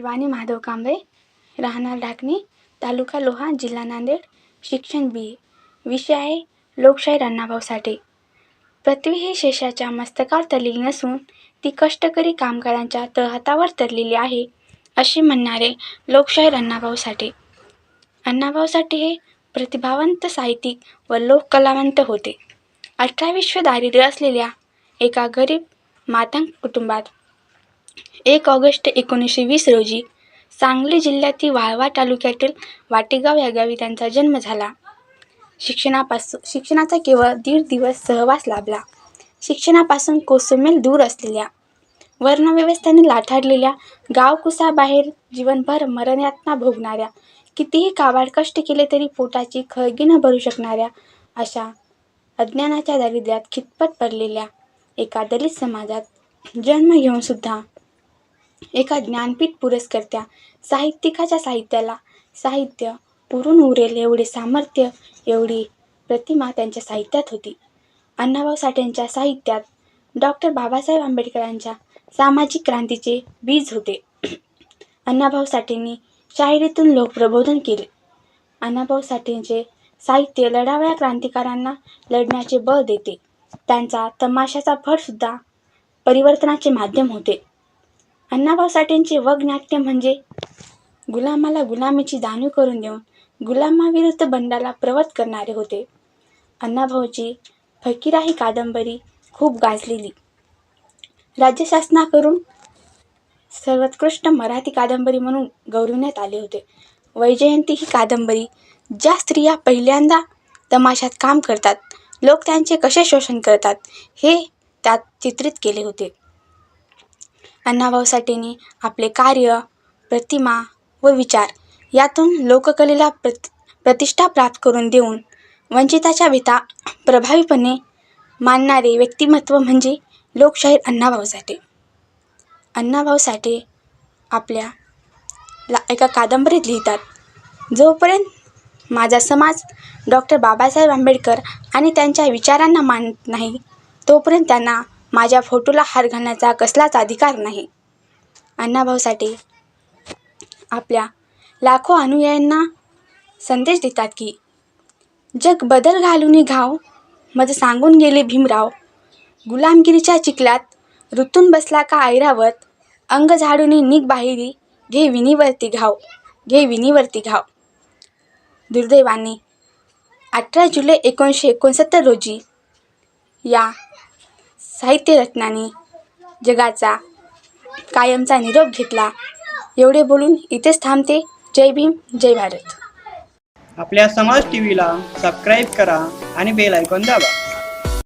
शिवानी माधव कांबळे राहणार ढाकणी तालुका लोहा जिल्हा नांदेड. शिक्षण बी. ए विषय आहे लोकशाही अण्णाभाऊ साठे. पृथ्वी ही शेषाच्या मस्तकावर तरलेली नसून ती कष्टकरी कामगारांच्या तळहातावर तरलेली आहे असे म्हणणारे लोकशाही अण्णाभाऊ साठे. अण्णाभाऊ साठे हे प्रतिभावंत साहित्यिक व लोककलावंत होते. अठरा विश्व दारिद्र्य असलेल्या एका गरीब मातंग कुटुंबात एक ऑगस्ट एकोणीसशे वीस रोजी सांगली जिल्ह्यातील वाळवा तालुक्यातील वाटेगाव या गावी त्यांचा जन्म झाला. शिक्षणापासून शिक्षणाचा केवळ दीड दिवस सहवास लाभला. शिक्षणापासून कोसमेल दूर असलेल्या वर्णव्यवस्थेने लाथाडलेल्या गावकुसाबाहेर जीवनभर मरणयातना भोगणाऱ्या कितीही काबाड कष्ट केले तरी पोटाची खळगी न भरू शकणाऱ्या अशा अज्ञानाच्या दारिद्र्यात खितपत पडलेल्या एका दलित समाजात जन्म घेऊनसुद्धा एका ज्ञानपीठ पुरस्कर्त्या साहित्यिकाच्या साहित्याला साहित्य पुरून उरेल एवढे सामर्थ्य एवढी प्रतिमा त्यांच्या साहित्यात होती. अण्णाभाऊ साठेंच्या साहित्यात डॉक्टर बाबासाहेब आंबेडकरांच्या सामाजिक क्रांतीचे बीज होते. अण्णाभाऊ साठेंनी शाहिरीतून लोकप्रबोधन केले. अण्णाभाऊ साठेंचे साहित्य लढावया क्रांतिकारांना लढण्याचे बळ देते. त्यांचा तमाशाचा फडसुद्धा परिवर्तनाचे माध्यम होते. अण्णाभाऊ साठेंचे वगनाट्य म्हणजे गुलामाला गुलामीची जाणीव करून देऊन गुलामाविरुद्ध बंडाला प्रवत करणारे होते. अण्णाभाऊची फकीरा ही कादंबरी खूप गाजलेली. राज्य शासनाकडून सर्वोत्कृष्ट मराठी कादंबरी म्हणून गौरवण्यात आले होते. वैजयंती ही कादंबरी ज्या स्त्रिया पहिल्यांदा तमाशात काम करतात लोक त्यांचे कसे शोषण करतात हे त्यात चित्रित केले होते. अण्णाभाऊ साठेंनी आपले कार्य प्रतिमा व विचार यातून लोककलेला प्रत प्रतिष्ठा प्राप्त करून देऊन वंचिताच्या व्यथा प्रभावीपणे मानणारे व्यक्तिमत्व म्हणजे लोकशाहीर अण्णाभाऊ साठे अण्णाभाऊ साठे आपल्या ला एका कादंबरीत लिहितात जोपर्यंत माझा समाज डॉक्टर बाबासाहेब आंबेडकर आणि त्यांच्या विचारांना मानत नाही तोपर्यंत त्यांना माझ्या फोटोला हार घालण्याचा कसलाच अधिकार नाही. अण्णाभाऊ साठे आपल्या लाखो अनुयायांना संदेश देतात की जग बदल घालून घाव मज सांगून गेले भीमराव. गुलामगिरीच्या चिखलात ऋतून बसला का ऐरावत अंग झाडून निघ बाहेरी घे विनीवरती घाव घे विनीवरती घाव. दुर्दैवाने अठरा जुलै एकोणीसशे एकोणसत्तर रोजी या साहित्यरत्नाने जगाचा कायमचा निरोप घेतला. एवढे बोलून इथेच थांबते. जय भीम जय भारत. आपल्या समाज टी व्हीला सबस्क्राईब करा आणि बेल ऐकून दाबा.